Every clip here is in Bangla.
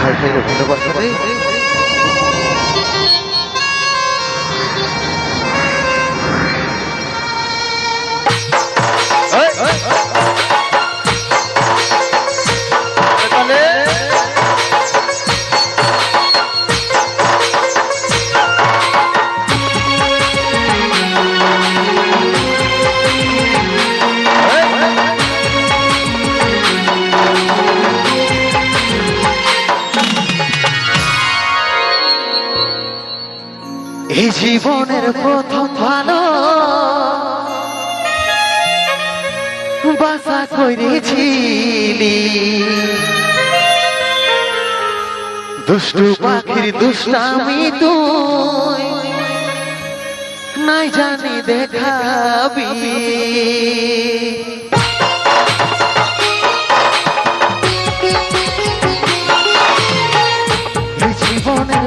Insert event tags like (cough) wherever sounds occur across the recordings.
잘 살려보는 것 같은데? এই জীবনের প্রথম ভালো। বাসা করেছিলি। দুষ্টু পাখির দুষ্টামি তুই নাই জানি দেখাবি। জীবনের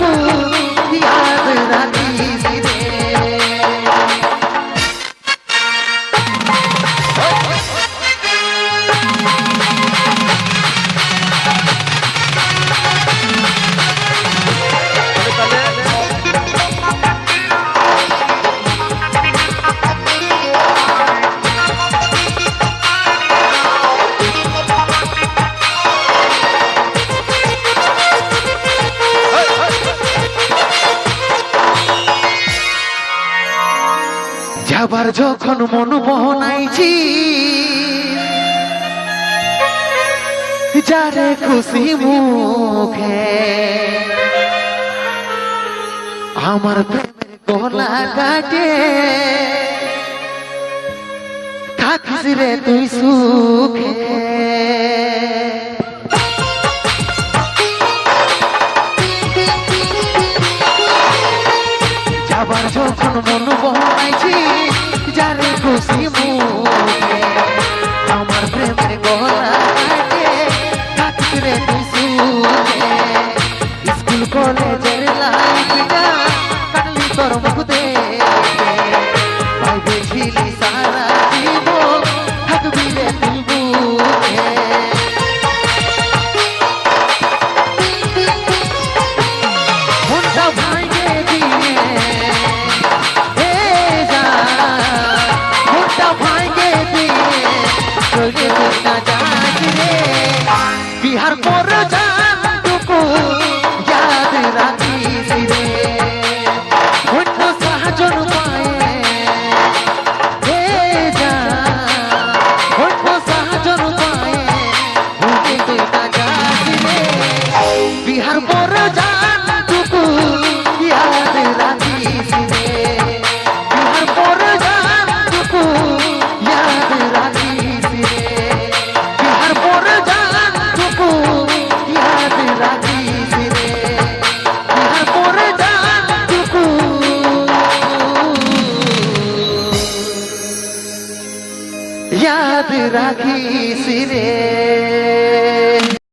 জান (laughs) যাবার যখন মন বহনাইছি যারে খুশি মুখে আমার প্রেমের গলা কাটে। থাকিস রে তুই সুখে। যাবার যখন মন খুশি মুখে আমার প্রেমের গলা কাটে থাকিস রে তুই সুখে স্কুল কলেজের লাইফটা কাটলি তোর মুখ দেখে ভাইবে ছিলি সারা জীবন থাকবি রে তুই বুকে বিহার পর রাখিস রে